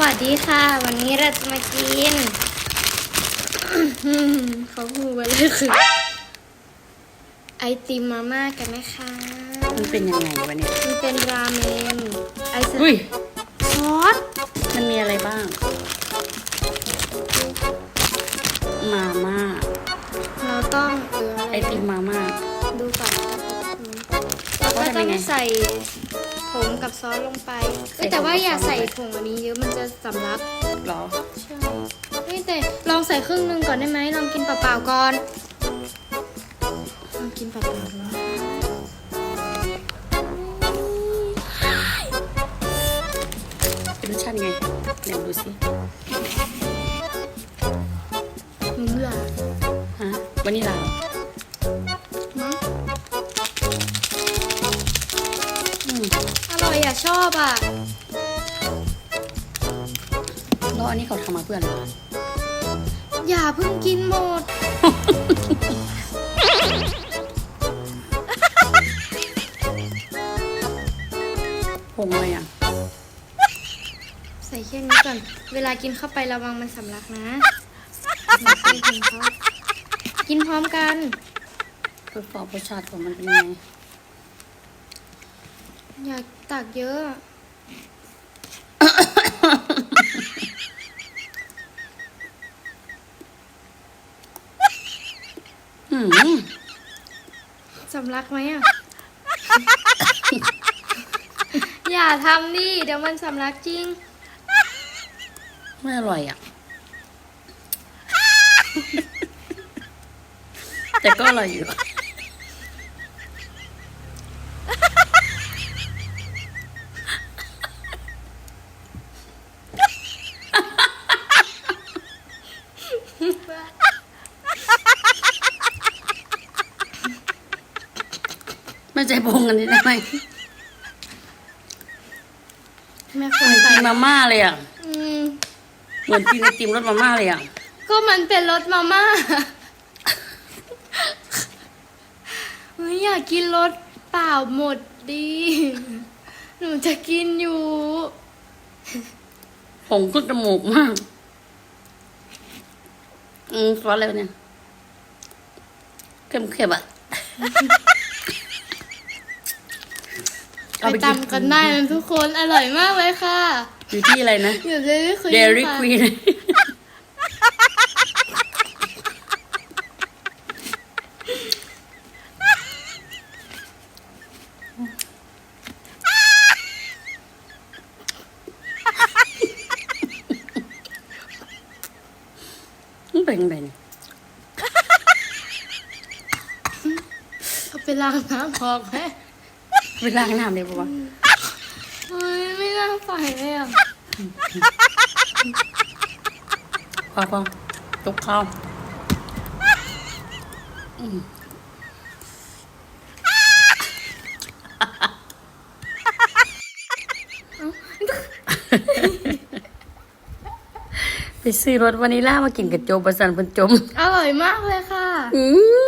วัสดีค่ะ วันนี้เราจะมากินเขาพูดไปเลยคือไอติมมาม่ากันนะคะ มันเป็นยังไงวะเนี่ย มันเป็นราเมนไอศอุ้ยซอสมันมีอะไรบ้าง มาม่า เราต้องเออไอติมมาม่า ดูก่อนแล้วก็ว่าต้ทำองยังไงใส่ ผงกับซอสลงไปเอ้ยแต่ว่าอย่าใส่ผงอันนี้เยอะมันจะสำลักเหรอใช่เฮ้ยแต่ลองใส่ครึ่งหนึงก่อนได้ไหมลองกินเปล่าๆก่อนลองกินเปล่าๆดูนะเป็นรสชาติยังไงเดี๋ยวดูสิ อร่อยอะ ชอบอะแล้วอันนี้เขาทำมาเพื่ออะไรวะอย่าเพิ่งกินหมดผงอะไรอะ ใส่แค่นี้ก่อน เวลากินเข้าไประวังมันสำลักนะไม่เคยกินเขากินพร้อมกันทดสอบรสชาติของมันเป็นยังไง อย่าตักเยอะอืมสำลักไหมอะ อย่าทำดิเดี๋ยวมันสำลักจริง ไม่อร่อยอะ แต่ก็อร่อยอยู่ ไม่ใจพงกันนิดได้ไหมแม่คเหนมือนใส่กินมาม่าเลยอะอืมเหมือนกินไอติมรสมาม่าเลยอะก็มันเป็นรสมาม่าเฮ้ยอยากกินรสเปล่าหมดดี หนูจะกินอยู่ ผงขึ้นจมูกมาก อืมซอสอะไรวะเนี่ยเค็มๆอะไปตามกันได้นะทุกคนอร่อยมากเลยค่ะ อยู่ที่อะไรนะอยู่เดลี่ควีน เป็นไงเนี่ยเอาไปล้างน้ำออกไหมไปล้างน้ำเลยปะวะเฮ้ยไม่น่าใส่เลยอะพอพอตกข้าวอืม ซื้อรสวานิลลามากินกับโจประสันเพันจม อร่อยมากเลยค่ะ อืม